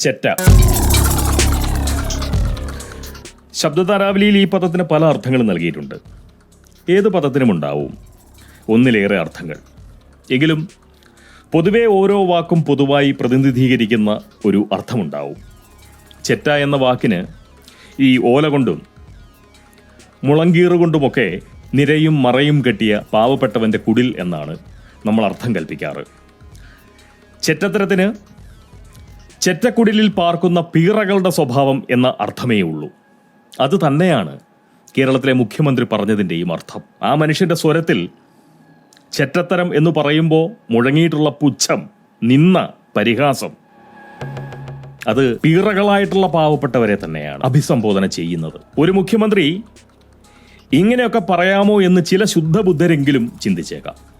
ചെറ്റ. ശബ്ദതാരാവലിയിൽ ഈ പദത്തിന് പല അർത്ഥങ്ങൾ നൽകിയിട്ടുണ്ട്. ഏത് പദത്തിനും ഉണ്ടാവും ഒന്നിലേറെ അർത്ഥങ്ങൾ. എങ്കിലും പൊതുവെ ഓരോ വാക്കും പൊതുവായി പ്രതിനിധീകരിക്കുന്ന ഒരു അർത്ഥമുണ്ടാവും. ചെറ്റ എന്ന വാക്കിന് ഈ ഓല കൊണ്ടും മുളങ്കീറുകൊണ്ടുമൊക്കെ നിരയും മറയും കെട്ടിയ പാവപ്പെട്ടവന്റെ കുടിൽ എന്നാണ് നമ്മൾ അർത്ഥം കൽപ്പിക്കാറ്. ചെറ്റത്തരത്തിന് ചെറ്റക്കുടിലിൽ പാർക്കുന്ന പീറകളുടെ സ്വഭാവം എന്ന അർത്ഥമേ ഉള്ളൂ. അത് തന്നെയാണ് കേരളത്തിലെ മുഖ്യമന്ത്രി പറഞ്ഞതിന്റെയും അർത്ഥം. ആ മനുഷ്യന്റെ സ്വരത്തിൽ ചെറ്റത്തരം എന്ന് പറയുമ്പോൾ മുഴങ്ങിയിട്ടുള്ള പുച്ഛം നിന്ന പരിഹാസം. അത് പീറകളായിട്ടുള്ള പാവപ്പെട്ടവരെ തന്നെയാണ് അഭിസംബോധന ചെയ്യുന്നത്. ഒരു മുഖ്യമന്ത്രി ഇങ്ങനെയൊക്കെ പറയാമോ എന്ന് ചില ശുദ്ധബുദ്ധരെങ്കിലും ചിന്തിച്ചേക്കാം.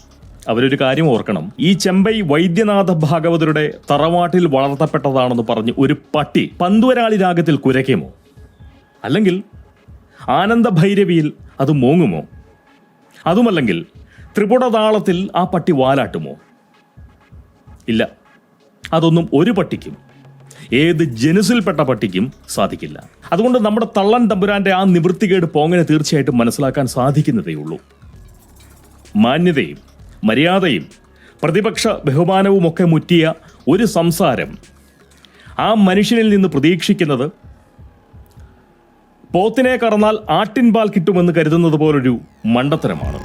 അവരൊരു കാര്യം ഓർക്കണം. ഈ ചെമ്പൈ വൈദ്യനാഥ ഭാഗവതരുടെ തറവാട്ടിൽ വളർത്തപ്പെട്ടതാണെന്ന് പറഞ്ഞ് ഒരു പട്ടി പന്തുവരാളി രാഗത്തിൽ കുരയ്ക്കുമോ? അല്ലെങ്കിൽ ആനന്ദ ഭൈരവിയിൽ അത് മോങ്ങുമോ? അതുമല്ലെങ്കിൽ ത്രിപുടതാളത്തിൽ ആ പട്ടി വാലാട്ടുമോ? ഇല്ല. അതൊന്നും ഒരു പട്ടിക്കും ഏത് ജനുസിൽപ്പെട്ട പട്ടിക്കും സാധിക്കില്ല. അതുകൊണ്ട് നമ്മുടെ തള്ളൻ തമ്പുരാന്റെ ആ നിവൃത്തികേട് പോങ്ങനെ തീർച്ചയായിട്ടും മനസ്സിലാക്കാൻ സാധിക്കുന്നതേ ഉള്ളൂ മാന്യതയും മര്യാദയും പ്രതിപക്ഷ ബഹുമാനവുമൊക്കെ മുറ്റിയ ഒരു സംസാരം ആ മനുഷ്യനിൽ നിന്ന് പ്രതീക്ഷിക്കുന്നത് പോത്തിനെ കറന്നാൽ ആട്ടിൻപാൽ കിട്ടുമെന്ന് കരുതുന്നത് പോലൊരു മണ്ടത്തരമാണ്.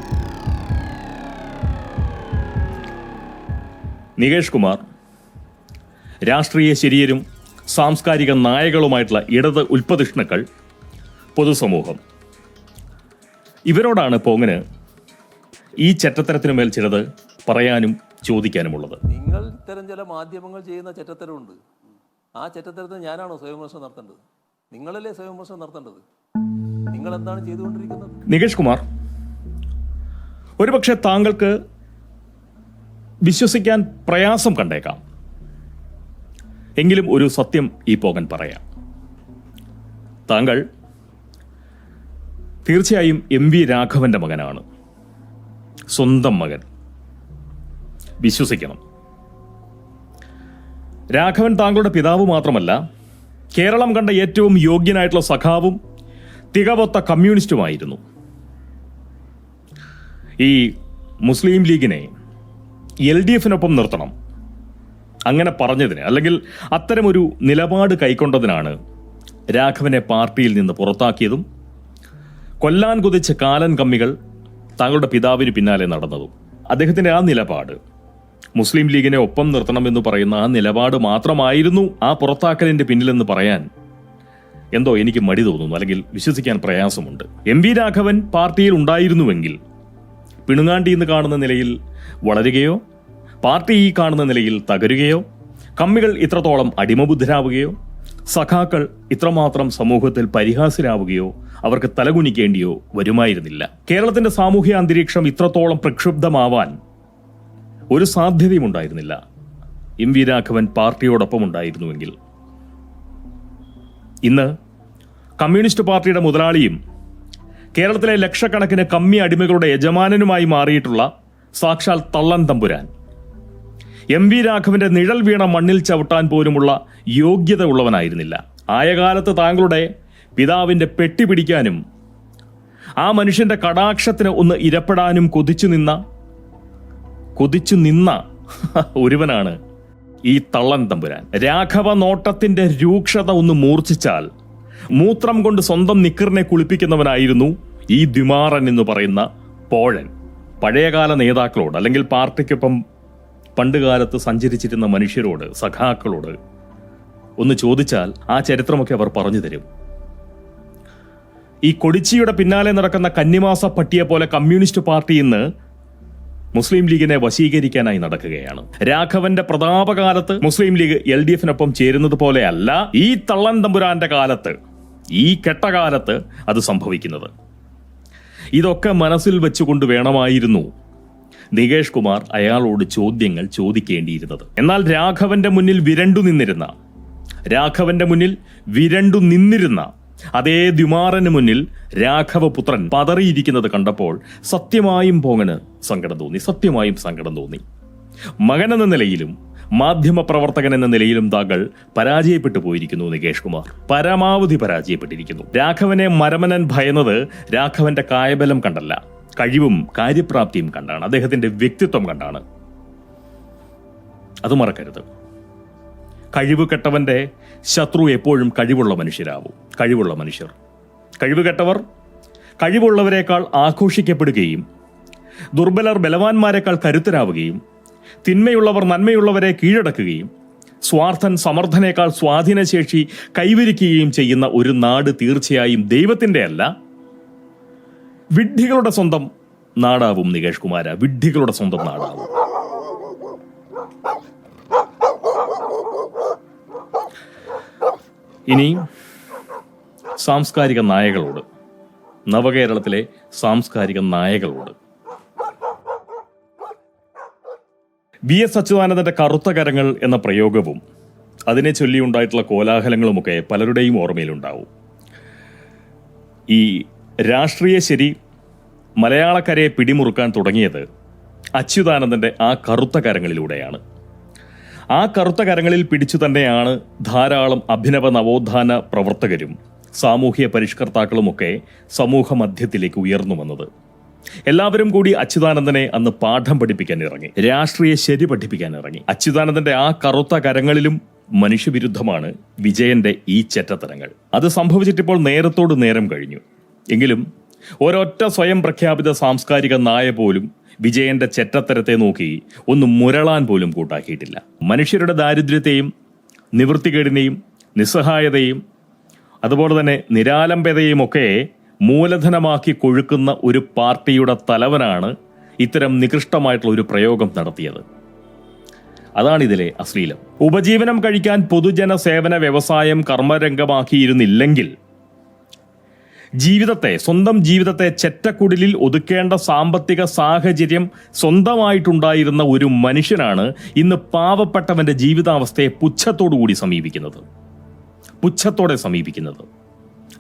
നികേഷ് കുമാർ രാഷ്ട്രീയ ശരിയരും സാംസ്കാരിക നായകളുമായിട്ടുള്ള ഇടത് ഉൽപ്പതിഷ്ണുക്കൾ പൊതുസമൂഹം. ഇവരോടാണ് പോങ്ങിന് ഈ ചട്ടത്തരത്തിനു മേൽ ചിലത് പറയാനും ചോദിക്കാനുമുള്ളത്. നിങ്ങൾ ഇത്തരം ചില മാധ്യമങ്ങൾ ചെയ്യുന്ന ചെറ്റത്തരമുണ്ട് ആ ചെറ്റത്തരത്തിന് ഞാനാണോ സ്വയംവിമർശനം നടത്തേണ്ടത്? നിങ്ങളല്ലേ സ്വയംവിമർശനം നടത്തേണ്ടത്? നിങ്ങൾ എന്താണ് ചെയ്തുകൊണ്ടിരിക്കുന്നത്? നികേഷ് കുമാർ ഒരുപക്ഷെ താങ്കൾക്ക് വിശ്വസിക്കാൻ പ്രയാസം കണ്ടേക്കാം. എങ്കിലും ഒരു സത്യം ഈ പോകൻ പറയാം. താങ്കൾ തീർച്ചയായും എം വി രാഘവന്റെ മകനാണ്. സ്വന്തം മകൻ. വിശ്വസിക്കണം. രാഘവൻ താങ്കളുടെ പിതാവ് മാത്രമല്ല കേരളം കണ്ട ഏറ്റവും യോഗ്യനായിട്ടുള്ള സഖാവും തികവൊത്ത കമ്മ്യൂണിസ്റ്റുമായിരുന്നു. ഈ മുസ്ലിം ലീഗിനെ എൽ ഡി എഫിനൊപ്പം നിർത്തണം. അങ്ങനെ പറഞ്ഞതിന് അല്ലെങ്കിൽ അത്തരമൊരു നിലപാട് കൈക്കൊണ്ടതിനാണ് രാഘവനെ പാർട്ടിയിൽ നിന്ന് പുറത്താക്കിയതും കൊല്ലാൻ കുതിച്ച കാലൻ കമ്മികൾ താങ്കളുടെ പിതാവിന് പിന്നാലെ നടന്നതും അദ്ദേഹത്തിന്റെ ആ നിലപാട്. മുസ്ലിം ലീഗിനെ ഒപ്പം നിർത്തണമെന്ന് പറയുന്ന ആ നിലപാട് മാത്രമായിരുന്നു ആ പുറത്താക്കലിന്റെ പിന്നിലെന്ന് പറയാൻ എന്തോ എനിക്ക് മടി തോന്നുന്നു അല്ലെങ്കിൽ വിശ്വസിക്കാൻ പ്രയാസമുണ്ട്. എം വി രാഘവൻ പാർട്ടിയിൽ ഉണ്ടായിരുന്നുവെങ്കിൽ പിണുങ്ങാണ്ടി എന്ന് കാണുന്ന നിലയിൽ വളരുകയോ പാർട്ടി ഈ കാണുന്ന നിലയിൽ തകരുകയോ കമ്മികൾ ഇത്രത്തോളം അടിമബുദ്ധരാവുകയോ സഖാക്കൾ ഇത്രമാത്രം സമൂഹത്തിൽ പരിഹാസ്യരാവുകയോ അവർക്ക് തലകുനിക്കേണ്ടിയോ വരുമായിരുന്നില്ല. കേരളത്തിന്റെ സാമൂഹ്യ അന്തരീക്ഷം ഇത്രത്തോളം പ്രക്ഷുബ്ധമാവാൻ ഒരു സാധ്യതയും ഉണ്ടായിരുന്നില്ല എം വി രാഘവൻ പാർട്ടിയോടൊപ്പം ഉണ്ടായിരുന്നുവെങ്കിൽ. ഇന്ന് കമ്മ്യൂണിസ്റ്റ് പാർട്ടിയുടെ മുതലാളിയും കേരളത്തിലെ ലക്ഷക്കണക്കിന് കമ്മി അടിമകളുടെ യജമാനനുമായി മാറിയിട്ടുള്ള സാക്ഷാൽ തള്ളൻ തമ്പുരാൻ. എം വി രാഘവന്റെ നിഴൽ വീണ മണ്ണിൽ ചവിട്ടാൻ പോലുമുള്ള യോഗ്യത ഉള്ളവനായിരുന്നില്ല ആയ കാലത്ത് താങ്കളുടെ പിതാവിന്റെ പെട്ടി പിടിക്കാനും ആ മനുഷ്യന്റെ കടാക്ഷത്തിന് ഒന്ന് ഇരപ്പെടാനും കൊതിച്ചു നിന്ന കൊതിച്ചു നിന്ന ഒരുവനാണ് ഈ തള്ളൻ തമ്പുരാൻ. രാഘവ നോട്ടത്തിന്റെ രൂക്ഷത ഒന്ന് മൂർച്ഛിച്ചാൽ മൂത്രം കൊണ്ട് സ്വന്തം നിക്കറിനെ കുളിപ്പിക്കുന്നവനായിരുന്നു ഈ ദ്വിമാറൻ എന്ന് പറയുന്ന പോഴൻ. പഴയകാല നേതാക്കളോട് അല്ലെങ്കിൽ പാർട്ടിക്കൊപ്പം പണ്ടുകാലത്ത് സഞ്ചരിച്ചിരുന്ന മനുഷ്യരോട് സഖാക്കളോട് ഒന്ന് ചോദിച്ചാൽ ആ ചരിത്രമൊക്കെ അവർ പറഞ്ഞു തരും. ഈ കൊടിച്ചിയുടെ പിന്നാലെ നടക്കുന്ന കന്നിമാസ പട്ടിയെ പോലെ കമ്മ്യൂണിസ്റ്റ് പാർട്ടി ഇന്ന് മുസ്ലിം ലീഗിനെ വശീകരിക്കാനായി നടക്കുകയാണ്. രാഘവന്റെ പ്രതാപകാലത്ത് മുസ്ലിം ലീഗ് എൽ ഡി എഫിനൊപ്പം ചേരുന്നത് പോലെയല്ല ഈ തള്ളൻ തമ്പുരാന്റെ കാലത്ത് ഈ കെട്ടകാലത്ത് അത് സംഭവിക്കുന്നത്. ഇതൊക്കെ മനസ്സിൽ വെച്ചുകൊണ്ട് വേണമായിരുന്നു നികേഷ് കുമാർ അയാളോട് ചോദ്യങ്ങൾ ചോദിക്കേണ്ടിയിരുന്നത്. എന്നാൽ രാഘവന്റെ മുന്നിൽ വിരണ്ടു നിന്നിരുന്ന രാഘവന്റെ മുന്നിൽ വിരണ്ടു നിന്നിരുന്ന അതേ ദ്വിമാറന് മുന്നിൽ രാഘവപുത്രൻ പതറിയിരിക്കുന്നത് കണ്ടപ്പോൾ സത്യമായും പോങ്ങന് സങ്കടം തോന്നി സത്യമായും സങ്കടം തോന്നി. എന്ന നിലയിലും മാധ്യമപ്രവർത്തകൻ എന്ന നിലയിലും താങ്കൾ പരാജയപ്പെട്ടു പോയിരിക്കുന്നു നികേഷ് കുമാർ. പരമാവധി പരാജയപ്പെട്ടിരിക്കുന്നു. രാഘവനെ മരമനൻ ഭയന്നത് രാഘവന്റെ കായബലം കണ്ടല്ല കഴിവും കാര്യപ്രാപ്തിയും കണ്ടാണ് അദ്ദേഹത്തിന്റെ വ്യക്തിത്വം കണ്ടാണ്. അത് മറക്കരുത്. കഴിവ് കെട്ടവന്റെ ശത്രു എപ്പോഴും കഴിവുള്ള മനുഷ്യരാവും. കഴിവുള്ള മനുഷ്യർ. കഴിവ് കെട്ടവർ കഴിവുള്ളവരെക്കാൾ ആഘോഷിക്കപ്പെടുകയും ദുർബലർ ബലവാന്മാരെക്കാൾ കരുത്തരാവുകയും തിന്മയുള്ളവർ നന്മയുള്ളവരെ കീഴടക്കുകയും സ്വാർത്ഥൻ സമർത്ഥനേക്കാൾ സ്വാധീനശേഷി കൈവരിക്കുകയും ചെയ്യുന്ന ഒരു നാട് തീർച്ചയായും ദൈവത്തിന്റെ അല്ല. വിഡ്ഢികളുടെ സ്വന്തം നാടാവും നികേഷ് കുമാര. വിഡ്ഢികളുടെ സ്വന്തം നാടാവും. ഇനി സാംസ്കാരിക നായകളോട് നവകേരളത്തിലെ സാംസ്കാരിക നായകളോട്. വി എസ് അച്യുതാനന്ദന്റെ കറുത്ത കരങ്ങൾ എന്ന പ്രയോഗവും അതിനെ ചൊല്ലിയുണ്ടായിട്ടുള്ള കോലാഹലങ്ങളുമൊക്കെ പലരുടെയും ഓർമ്മയിലുണ്ടാവും. ഈ രാഷ്ട്രീയ ശരി മലയാളക്കരയെ പിടിമുറുക്കാൻ തുടങ്ങിയത് അച്യുതാനന്ദന്റെ ആ കറുത്ത കരങ്ങളിലൂടെയാണ്. ആ കറുത്ത കരങ്ങളിൽ പിടിച്ചു തന്നെയാണ് ധാരാളം അഭിനവ നവോത്ഥാന പ്രവർത്തകരും സാമൂഹ്യ പരിഷ്കർത്താക്കളുമൊക്കെ സമൂഹ മധ്യത്തിലേക്ക് ഉയർന്നു വന്നത്. എല്ലാവരും കൂടി അച്യുതാനന്ദനെ അന്ന് പാഠം പഠിപ്പിക്കാൻ ഇറങ്ങി. രാഷ്ട്രീയ ശരി പഠിപ്പിക്കാൻ ഇറങ്ങി. അച്യുതാനന്ദന്റെ ആ കറുത്ത കരങ്ങളിലും മനുഷ്യവിരുദ്ധമാണ് വിജയന്റെ ഈ ചെറ്റത്തരങ്ങൾ. അത് സംഭവിച്ചിട്ടിപ്പോൾ നേരത്തോട് നേരം കഴിഞ്ഞു. എങ്കിലും ഒരൊറ്റ സ്വയം പ്രഖ്യാപിത സാംസ്കാരിക നായ പോലും വിജയന്റെ ചെറ്റത്തരത്തെ നോക്കി ഒന്ന് മുരളാൻ പോലും കൂട്ടാക്കിയിട്ടില്ല. മനുഷ്യരുടെ ദാരിദ്ര്യത്തെയും നിവൃത്തികേടിനെയും നിസ്സഹായതയും അതുപോലെ തന്നെ നിരാലംബതയും ഒക്കെ മൂലധനമാക്കി കൊഴുക്കുന്ന ഒരു പാർട്ടിയുടെ തലവനാണ് ഇത്തരം നികൃഷ്ടമായിട്ടുള്ള ഒരു പ്രയോഗം നടത്തിയത്. അതാണ് ഇതിലെ അശ്ലീലം. ഉപജീവനം കഴിക്കാൻ പൊതുജന സേവന വ്യവസായം കർമ്മരംഗമാക്കിയിരുന്നില്ലെങ്കിൽ ജീവിതത്തെ സ്വന്തം ജീവിതത്തെ ചെറ്റക്കുടിലിൽ ഒതുക്കേണ്ട സാമ്പത്തിക സാഹചര്യം സ്വന്തമായിട്ടുണ്ടായിരുന്ന ഒരു മനുഷ്യനാണ് ഇന്ന് പാവപ്പെട്ടവന്റെ ജീവിതാവസ്ഥയെ പുച്ഛത്തോടുകൂടി സമീപിക്കുന്നത്. പുച്ഛത്തോടെ സമീപിക്കുന്നത്.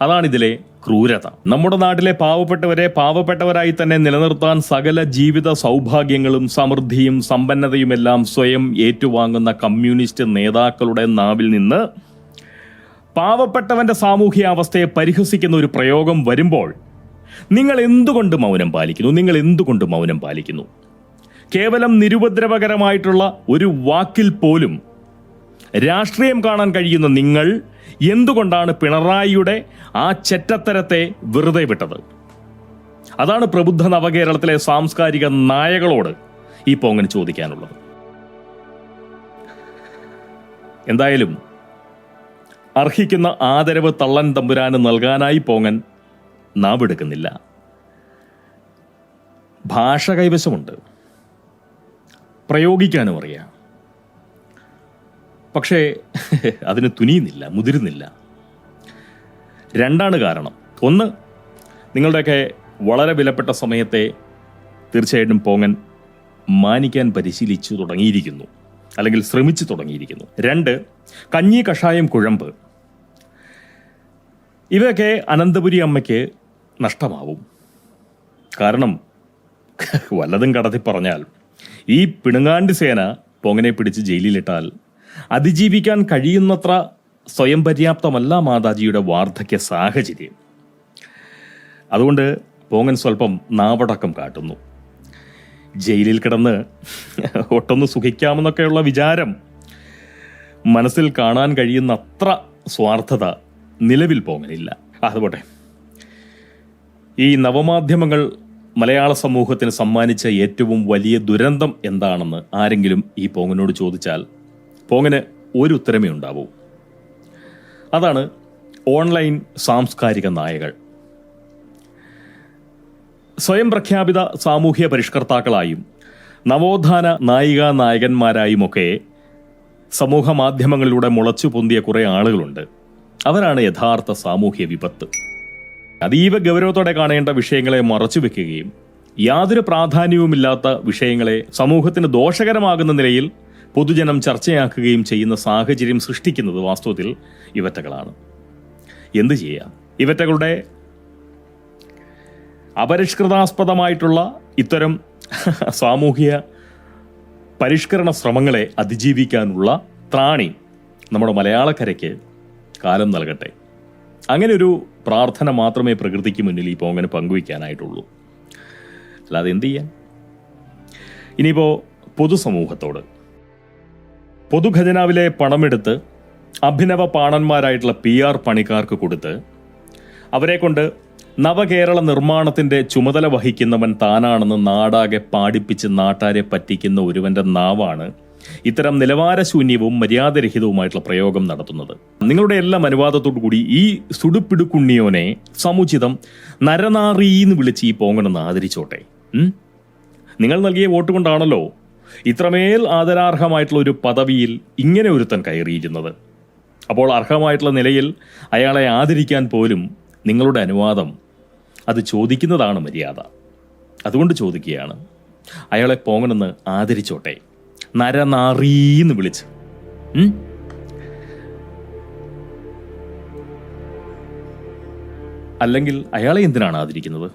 അതാണിതിലെ ക്രൂരത. നമ്മുടെ നാട്ടിലെ പാവപ്പെട്ടവരെ പാവപ്പെട്ടവരായി തന്നെ നിലനിർത്താൻ സകല ജീവിത സൗഭാഗ്യങ്ങളും സമൃദ്ധിയും സമ്പന്നതയുമെല്ലാം സ്വയം ഏറ്റുവാങ്ങുന്ന കമ്മ്യൂണിസ്റ്റ് നേതാക്കളുടെ നാവിൽ നിന്ന് പാവപ്പെട്ടവന്റെ സാമൂഹ്യാവസ്ഥയെ പരിഹസിക്കുന്ന ഒരു പ്രയോഗം വരുമ്പോൾ നിങ്ങൾ എന്തുകൊണ്ട് മൗനം പാലിക്കുന്നു? നിങ്ങൾ എന്തുകൊണ്ട് മൗനം പാലിക്കുന്നു? കേവലം നിരുപദ്രവകരമായിട്ടുള്ള ഒരു വാക്കിൽ പോലും രാഷ്ട്രീയം കാണാൻ കഴിയുന്ന നിങ്ങൾ എന്തുകൊണ്ടാണ് പിണറായിയുടെ ആ ചെറ്റത്തരത്തെ വെറുതെ വിട്ടത്? അതാണ് പ്രബുദ്ധ നവകേരളത്തിലെ സാംസ്കാരിക നായകളോട് ഈ അങ്ങനെ ചോദിക്കാനുള്ളത്. എന്തായാലും അർഹിക്കുന്ന ആദരവ് തള്ളൻ തമ്പുരാന് നൽകാനായി പോങ്ങൻ നാവെടുക്കുന്നില്ല. ഭാഷ കൈവശമുണ്ട്. പ്രയോഗിക്കാനും അറിയാം. പക്ഷേ അതിന് തുനിയുന്നില്ല മുതിരുന്നില്ല. രണ്ടാണ് കാരണം. ഒന്ന് നിങ്ങളുടെയൊക്കെ വളരെ വിലപ്പെട്ട സമയത്തെ തീർച്ചയായിട്ടും പോങ്ങൻ മാനിക്കാൻ പരിശീലിച്ചു തുടങ്ങിയിരിക്കുന്നു. അല്ലെങ്കിൽ ശ്രമിച്ചു തുടങ്ങിയിരിക്കുന്നു. രണ്ട് കഞ്ഞി കഷായം കുഴമ്പ്. ഇവയൊക്കെ അനന്തപുരി അമ്മയ്ക്ക് നഷ്ടമാവും. കാരണം വല്ലതും കടത്തി പറഞ്ഞാൽ ഈ പിണുങ്ങാണ്ടി സേന പൊങ്ങനെ പിടിച്ച് ജയിലിലിട്ടാൽ അതിജീവിക്കാൻ കഴിയുന്നത്ര സ്വയം പര്യാപ്തമല്ല മാതാജിയുടെ വാർദ്ധക്യ സാഹചര്യം. അതുകൊണ്ട് പോങ്ങൻ സ്വല്പം നാവടക്കം കാട്ടുന്നു. ജയിലിൽ കിടന്ന് ഒട്ടൊന്ന് സുഖിക്കാമെന്നൊക്കെയുള്ള വിചാരം മനസ്സിൽ കാണാൻ കഴിയുന്ന അത്ര സ്വാർത്ഥത നിലവിൽ പോങ്ങനില്ല അതുപോട്ടെ ഈ നവമാധ്യമങ്ങൾ മലയാള സമൂഹത്തിന് സമ്മാനിച്ച ഏറ്റവും വലിയ ദുരന്തം എന്താണെന്ന് ആരെങ്കിലും ഈ പോങ്ങനോട് ചോദിച്ചാൽ പോങ്ങന് ഒരു ഉത്തരമേ ഉണ്ടാവൂ. അതാണ് ഓൺലൈൻ സാംസ്കാരിക നായകൾ. സ്വയം പ്രഖ്യാപിത സാമൂഹ്യ പരിഷ്കർത്താക്കളായും നവോത്ഥാന നായിക നായകന്മാരായുമൊക്കെ സമൂഹ മാധ്യമങ്ങളിലൂടെ മുളച്ചു പൊന്തിയ കുറെ ആളുകളുണ്ട്. അവരാണ് യഥാർത്ഥ സാമൂഹ്യ വിപത്ത്. അതീവ ഗൗരവത്തോടെ കാണേണ്ട വിഷയങ്ങളെ മറച്ചുവെക്കുകയും യാതൊരു പ്രാധാന്യവുമില്ലാത്ത വിഷയങ്ങളെ സമൂഹത്തിന് ദോഷകരമാകുന്ന നിലയിൽ പൊതുജനം ചർച്ചയാക്കുകയും ചെയ്യുന്ന സാഹചര്യം സൃഷ്ടിക്കുന്നത് വാസ്തവത്തിൽ ഇവറ്റകളാണ്. എന്തു ചെയ്യാം? ഇവറ്റകളുടെ അപരിഷ്കൃതാസ്പദമായിട്ടുള്ള ഇത്തരം സാമൂഹിക പരിഷ്കരണ ശ്രമങ്ങളെ അതിജീവിക്കാനുള്ള ത്രാണി നമ്മുടെ മലയാളക്കരയ്ക്ക് കാലം നൽകട്ടെ. അങ്ങനെ ഒരു പ്രാർത്ഥന മാത്രമേ പ്രകൃതിക്ക് മുന്നിൽ ഇപ്പോൾ അങ്ങനെ പങ്കുവയ്ക്കാനായിട്ടുള്ളൂ. അല്ലാതെ എന്ത് ചെയ്യാൻ? ഇനിയിപ്പോൾ പൊതുസമൂഹത്തോട്. പൊതുഖജനാവിലെ പണമെടുത്ത് അഭിനവ പാണന്മാരായിട്ടുള്ള പി ആർ പണിക്കാർക്ക് കൊടുത്ത് അവരെ കൊണ്ട് നവകേരള നിർമ്മാണത്തിന്റെ ചുമതല വഹിക്കുന്നവൻ താനാണെന്ന് നാടാകെ പാടിപ്പിച്ച് നാട്ടാരെ പറ്റിക്കുന്ന ഒരുവന്റെ നാവാണ് ഇത്തരം നിലവാരശൂന്യവും മര്യാദരഹിതവുമായിട്ടുള്ള പ്രയോഗം നടത്തുന്നത്. നിങ്ങളുടെ എല്ലാം അനുവാദത്തോടു കൂടി ഈ സുടുപ്പിടുക്കുണ്ണിയോനെ സമുചിതം നരനാറീന്ന് വിളിച്ച് ഈ പോങ്ങണെന്ന് ആദരിച്ചോട്ടെ. നിങ്ങൾ നൽകിയ വോട്ട് കൊണ്ടാണല്ലോ ഇത്രമേൽ ആദരാർഹമായിട്ടുള്ള ഒരു പദവിയിൽ ഇങ്ങനെ ഒരുത്തൻ കയറിയിരുന്നത് അപ്പോൾ അർഹമായിട്ടുള്ള നിലയിൽ അയാളെ ആദരിക്കാൻ പോലും നിങ്ങളുടെ അനുവാദം അത് ചോദിക്കുന്നതാണ് മര്യാദ. അതുകൊണ്ട് ചോദിക്കുകയാണ്. അയാളെ പോങ്ങനെന്ന് ആദരിച്ചോട്ടെ. നരനാറീന്ന് വിളിച്ച്? അല്ലെങ്കിൽ അയാളെ എന്തിനാണ് ആദരിക്കുന്നത്?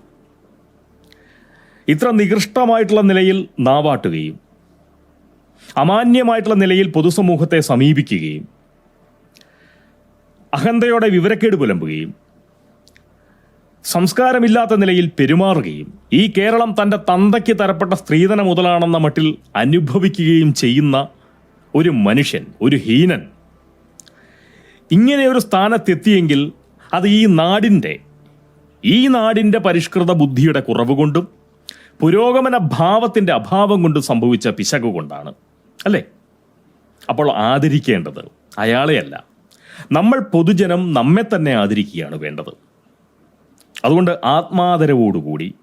ഇത്ര നികൃഷ്ടമായിട്ടുള്ള നിലയിൽ നാവാട്ടുകയും അമാന്യമായിട്ടുള്ള നിലയിൽ പൊതുസമൂഹത്തെ സമീപിക്കുകയും അഹന്തയോടെ വിവരക്കേട് പുലമ്പുകയും സംസ്കാരമില്ലാത്ത നിലയിൽ പെരുമാറുകയും ഈ കേരളം തന്റെ തന്തയ്ക്ക് തരപ്പെട്ട സ്ത്രീധന മുതലാണെന്ന മട്ടിൽ അനുഭവിക്കുകയും ചെയ്യുന്ന ഒരു മനുഷ്യൻ ഒരു ഹീനൻ. ഇങ്ങനെ ഒരു സ്ഥാനത്തെത്തിയെങ്കിൽ അത് ഈ നാടിന്റെ ഈ നാടിന്റെ പരിഷ്കൃത ബുദ്ധിയുടെ കുറവ് കൊണ്ടും പുരോഗമന ഭാവത്തിന്റെ അഭാവം കൊണ്ടും സംഭവിച്ച പിശക് കൊണ്ടാണ്. അല്ലേ? അപ്പോൾ ആദരിക്കേണ്ടത് അയാളെയല്ല. നമ്മൾ പൊതുജനം നമ്മെ തന്നെ ആദരിക്കുകയാണ് വേണ്ടത്. അതുകൊണ്ട് ആത്മാദരവോടുകൂടി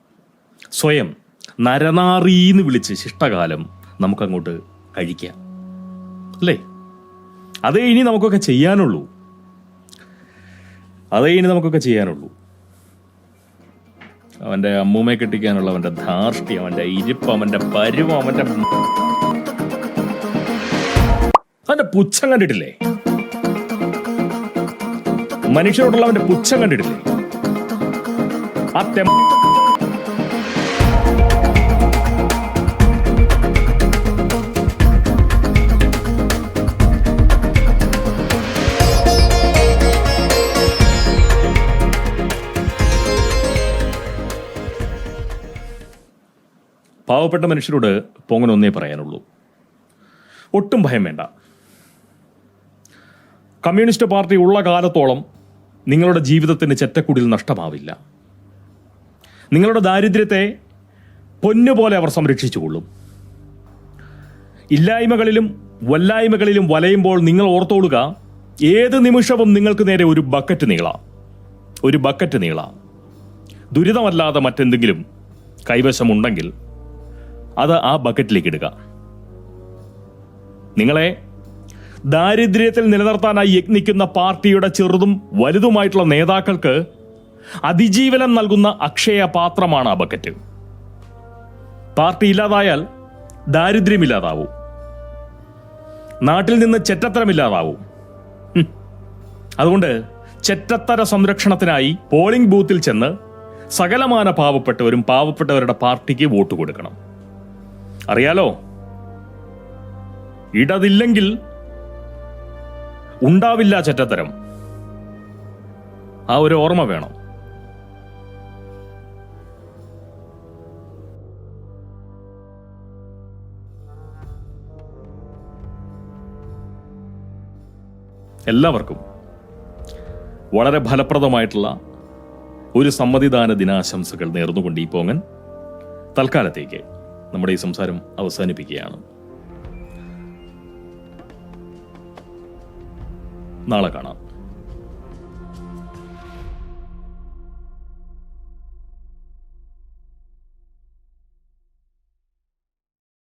സ്വയം നരനാറീന്ന് വിളിച്ച് ശിഷ്ടകാലം നമുക്കങ്ങോട്ട് കഴിക്കാം. അല്ലേ? അതേ ഇനി നമുക്കൊക്കെ ചെയ്യാനുള്ളൂ. അതേ ഇനി നമുക്കൊക്കെ ചെയ്യാനുള്ളൂ. അവന്റെ അമ്മൂമ്മയെ കെട്ടിക്കാനുള്ള അവന്റെ ധാർഷ്ട്യം അവന്റെ ഇരിപ്പ് അവന്റെ പരുവം അവന്റെ അവന്റെ പുച്ഛം കണ്ടിട്ടില്ലേ? മനുഷ്യരോടുള്ള അവന്റെ പുച്ഛം കണ്ടിട്ടില്ലേ? ആ തെം പാവപ്പെട്ട മനുഷ്യരോട് പൊങ്ങനൊന്നേ പറയാനുള്ളൂ. ഒട്ടും ഭയം വേണ്ട. കമ്മ്യൂണിസ്റ്റ് പാർട്ടി ഉള്ള കാലത്തോളം നിങ്ങളുടെ ജീവിതത്തിന് ചെറ്റക്കുടിൽ നഷ്ടമാവില്ല. നിങ്ങളുടെ ദാരിദ്ര്യത്തെ പൊന്നുപോലെ അവർ സംരക്ഷിച്ചുകൊള്ളും. ഇല്ലായ്മകളിലും വല്ലായ്മകളിലും വലയുമ്പോൾ നിങ്ങൾ ഓർത്തോളുക ഏത് നിമിഷവും നിങ്ങൾക്ക് നേരെ ഒരു ബക്കറ്റ് നീള. ഒരു ബക്കറ്റ് നീള. ദുരിതമല്ലാതെ മറ്റെന്തെങ്കിലും കൈവശമുണ്ടെങ്കിൽ അത് ആ ബക്കറ്റിലേക്ക് ഇടുക. നിങ്ങളെ ദാരിദ്ര്യത്തിൽ നിലനിർത്താനായി യത്നിക്കുന്ന പാർട്ടിയുടെ ചെറുതും വലുതുമായിട്ടുള്ള നേതാക്കൾക്ക് അതിജീവനം നൽകുന്ന അക്ഷയ പാത്രമാണ് ആ ബക്കറ്റ്. പാർട്ടി ഇല്ലാതായാൽ ദാരിദ്ര്യമില്ലാതാവും. നാട്ടിൽ നിന്ന് ചെറ്റത്തരമില്ലാതാവും. അതുകൊണ്ട് ചെറ്റത്തര സംരക്ഷണത്തിനായി പോളിംഗ് ബൂത്തിൽ ചെന്ന് സകലമാന പാവപ്പെട്ടവരും പാവപ്പെട്ടവരുടെ പാർട്ടിക്ക് വോട്ട് കൊടുക്കണം. അറിയാലോ? ഇടതില്ലെങ്കിൽ ഉണ്ടാവില്ല ചെറ്റത്തരം. ആ ഒരു ഓർമ്മ വേണം. എല്ലാവർക്കും വളരെ ഫലപ്രദമായിട്ടുള്ള ഒരു സമ്മതിദാന ദിനാശംസകൾ നേർന്നുകൊണ്ട് ഈ പോങ്ങൻ തൽക്കാലത്തേക്ക് നമ്മുടെ ഈ സംസാരം അവസാനിപ്പിക്കുകയാണ്. നാളെ കാണാം.